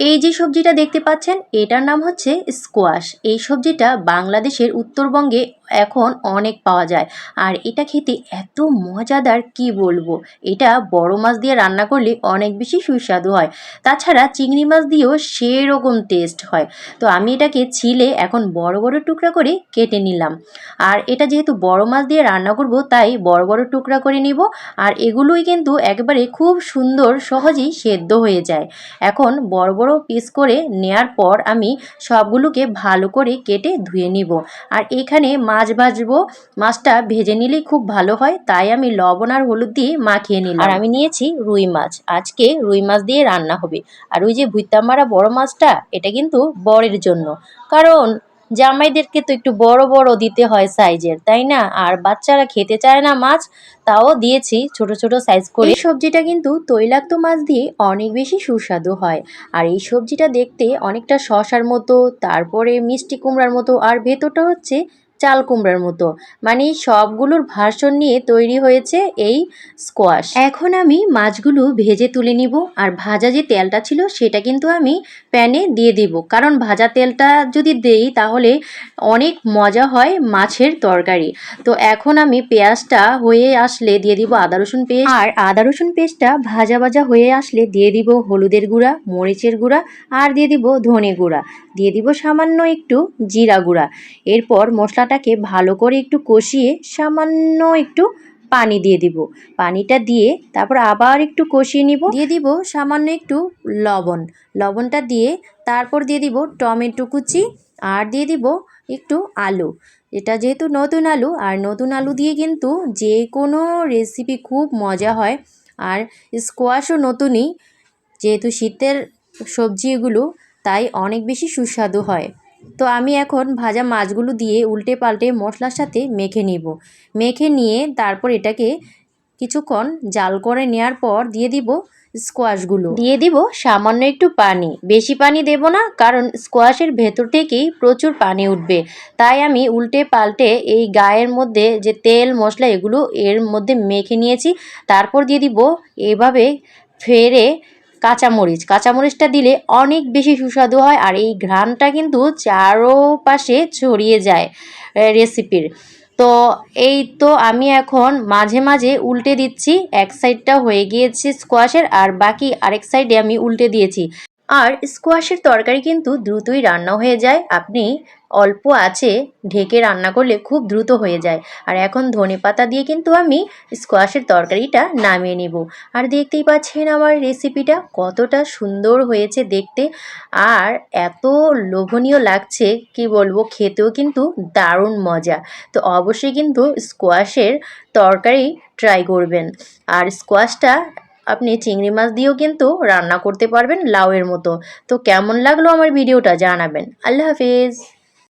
এই যে সবজিটা দেখতে পাচ্ছেন এটার নাম হচ্ছে স্কোয়াশ এই সবজিটা বাংলাদেশের উত্তরবঙ্গে এখন অনেক পাওয়া যায়। আর এটা খেতে এত মজাদার, কি বলব? এটা বড় মাছ দিয়ে রান্না করলে অনেক বেশি সুস্বাদু হয়। তাছাড়া চিংড়ি মাছ দিয়েও সেরকম টেস্ট হয়। তো আমি এটাকে ছিলে এখন বড় বড় টুকরা করে কেটে নিলাম। আর এটা যেহেতু বড় মাছ দিয়ে রান্না করব, তাই বড় বড় টুকরা করে নিব। আর এগুলোই কিন্তু একবারে খুব সুন্দর, সহজেই সেদ্ধ হয়ে যায়। এখন বড় বড় পিস করে নেয়ার পর আমি সবগুলোকে ভালো করে কেটে ধুয়ে নিব। আর এখানে মাছ ভাজবো। মাছটা ভেজে নিলেই খুব ভালো হয়, তাই আমি লবণ আর হলুদ দিয়ে মাখিয়ে নিলাম। আর আমি নিয়েছি রুই মাছ। আজকে রুই মাছ দিয়ে রান্না হবে। আর ওই যে ভুইতা মারা বড় মাছটা, এটা কিন্তু বরের জন্য। কারণ জামাইদেরকে তো একটু বড় বড় দিতে হয় সাইজের, তাই না? আর বাচ্চারা খেতে চায় না মাছ, তাও দিয়েছি ছোট ছোট সাইজ করে। এই সবজিটা কিন্তু তৈলাক্ত মাছ দিয়ে অনেক বেশি সুস্বাদু হয়। আর এই সবজিটা দেখতে অনেকটা শশার মতো, তারপরে মিষ্টি কুমড়ার মতো, আর ভেতরটা হচ্ছে চাল কুমড়ার মতো। মানে সবগুলোর ভার্সন নিয়ে তৈরি হয়েছে এই স্কোয়াশ এখন আমি মাছগুলো ভেজে তুলে নিব আর ভাজা যে তেলটা ছিল সেটা কিন্তু আমি প্যানে দিয়ে দিব। কারণ ভাজা তেলটা যদি দেই তাহলে অনেক মজা হয় মাছের তরকারি। তো এখন আমি পেঁয়াজটা হয়ে আসলে দিয়ে দিব আদা, রসুন পেস্ট। আর আদা, রসুন পেস্টটা ভাজা ভাজা হয়ে আসলে দিয়ে দিব হলুদের গুঁড়া, মরিচের গুঁড়া আর দিয়ে দিব ধনে গুঁড়া। দিয়ে দিব সামান্য একটু জিরা গুঁড়া। এরপর মশলাটাকে ভালো করে একটু কষিয়ে সামান্য একটু পানি দিয়ে দিব। পানিটা দিয়ে তারপর আবার একটু কষিয়ে নিব। দিয়ে দিব সামান্য একটু লবণ। লবণটা দিয়ে তারপর দিয়ে দিব টমেটো কুচি আর দিয়ে দিব একটু আলু। এটা যেহেতু নতুন আলু আর নতুন আলু দিয়ে কিন্তু যে কোনো রেসিপি খুব মজা হয়। আর স্কোয়াশও নতুনই। যেহেতু শীতের সবজি এগুলো, তাই অনেক বেশি সুস্বাদু হয়। তো আমি এখন ভাজা মাছগুলো দিয়ে উল্টে পাল্টে মশলার সাথে মেখে নিব। মেখে নিয়ে তারপর এটাকে কিছুক্ষণ জাল করে নেওয়ার পর দিয়ে দিব স্কোয়াশগুলো। দিয়ে দিব সামান্য একটু পানি। বেশি পানি দেব না, কারণ স্কোয়াশের ভেতর থেকেই প্রচুর পানি উঠবে। তাই আমি উল্টে পাল্টে এই গায়ের মধ্যে যে তেল মশলা, এগুলো এর মধ্যে মেখে নিয়েছি। তারপর দিয়ে দিব এভাবে ফেরে কাঁচামরিচ। কাঁচামরিচটা দিলে অনেক বেশি সুস্বাদু হয় আর এই ঘ্রাণটা কিন্তু চারোপাশে ছড়িয়ে যায় রেসিপির তো এই তো আমি এখন মাঝে মাঝে উল্টে দিচ্ছি, এক সাইডটা হয়ে গিয়েছে স্কোয়াশের আর বাকি আরেক সাইডে আমি উল্টে দিয়েছি। আর স্কোয়াশের তরকারি কিন্তু দ্রুতই রান্না হয়ে যায়। আপনি অল্প আছে ঢেকে রান্না করলে খুব দ্রুত হয়ে যায়। আর এখন ধনে পাতা দিয়ে কিন্তু আমি স্কোয়াশের তরকারিটা নামিয়ে নেব। আর দেখতেই পাচ্ছেন আমার রেসিপিটা কতটা সুন্দর হয়েছে দেখতে। আর এত লোভনীয় লাগছে, কি বলব, খেতেও কিন্তু দারুণ মজা। তো অবশ্যই কিন্তু স্কোয়াশের তরকারি ট্রাই করবেন। আর স্কোয়াশটা আপনি চিংড়ি মাছ দিয়েও কিন্তু রান্না করতে পারবেন লাউয়ের মতো। তো কেমন লাগল আমার ভিডিওটা জানাবেন। আল্লাহ হাফিজ।